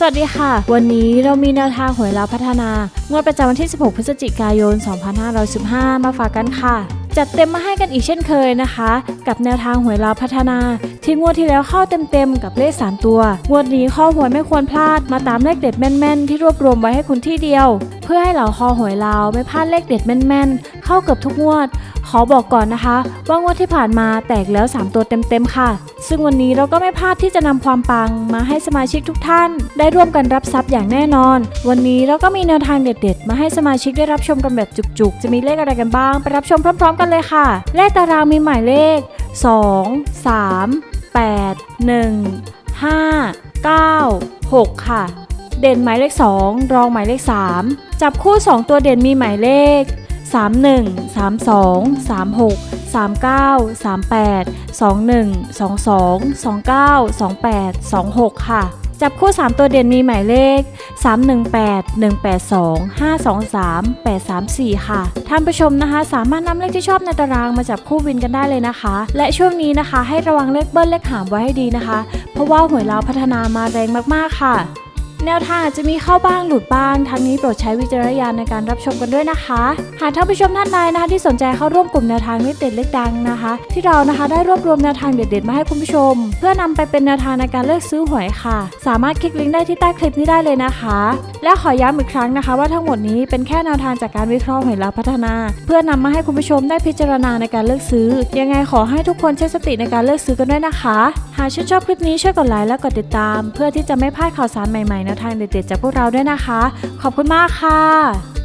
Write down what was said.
สวัสดีค่ะ วันนี้เรามีแนวทางหวยลาวพัฒนางวดประจำวันที่ 16 พฤศจิกายน 2515 มาฝากกันค่ะ จัดเต็มมาให้กันอีกเช่นเคยนะคะ กับแนวทางหวยลาวพัฒนา ที่งวดที่แล้วเข้าเต็มๆกับเลข 3 ตัว งวดนี้ข้อหวยไม่ควรพลาดมาตามเลขเด็ดแม่นๆ ที่รวบรวมไว้ให้คุณที่เดียว เพื่อให้เหล่าคอหวยลาวไม่พลาดเลขเด็ดแม่นๆ เข้าเกือบทุกงวด ขอบอกก่อนนะคะ ว่างวดที่ผ่านมาแตกแล้ว 3 ตัวเต็มๆค่ะ ซึ่งวันนี้เราก็ไม่พลาดที่จะนำความปังมาให้สมาชิกทุกท่าน ได้ร่วมกันรับทรัพย์อย่างแน่นอน วันนี้เราก็มีแนวทางเด็ดๆ มาให้สมาชิกได้รับชมกันแบบจุกๆ จะมีเลขอะไรกันบ้าง ไปรับชมพร้อม ๆ กันเลยค่ะ เลขตารางมีหมายเลข 2 3 8 1 5 9 6 ค่ะ เด่นหมายเลข 2 รองหมายเลข 3 จับคู่ 2 ตัวเด่นมีหมายเลข 31 32 36 39 38 21 22 29 28 26 ค่ะ จับคู่ 3 ตัวเด่นมีหมายเลข 318 182 523 834 ค่ะ ท่านผู้ชมนะคะ สามารถนำเลขที่ชอบในตารางมาจับคู่วินกันได้เลยนะคะ และช่วงนี้นะคะ ให้ระวังเลขเบิ้ลเลขหามไว้ให้ดีนะคะ เพราะว่าหวยลาวพัฒนามาแรงมากๆค่ะ แนวทางอาจจะมีเข้าบ้างหลุดบ้าง ทั้งนี้โปรดใช้วิจารณญาณในการรับชมกันด้วยนะคะ หากท่านผู้ชมท่านใดนะคะที่สนใจเข้าร่วมกลุ่มแนวทางเลขเด็ดเลขดังนะคะ ที่เรานะคะได้รวบรวมแนวทางเด็ดๆมาให้คุณผู้ชม เพื่อนำไปเป็นแนวทางในการเลือกซื้อหวยค่ะ สามารถคลิกลิงก์ได้ที่ใต้คลิปนี้ได้เลยนะคะ และขอย้ำอีกครั้งนะคะ ว่าทั้งหมดนี้เป็นแค่แนวทางจากการวิเคราะห์หวยลาวพัฒนา เพื่อนำมาให้คุณผู้ชมได้พิจารณาในการเลือกซื้อ ยังไงขอให้ทุกคนใช้สติในการเลือกซื้อกันด้วยนะคะ หากชื่นชอบคลิปนี้ช่วยกดไลค์และกดติดตาม เพื่อที่จะไม่พลาดข่าวสารใหม่ๆแนวทางเด็ดๆจากพวกเราด้วยนะคะ ขอบคุณมากค่ะ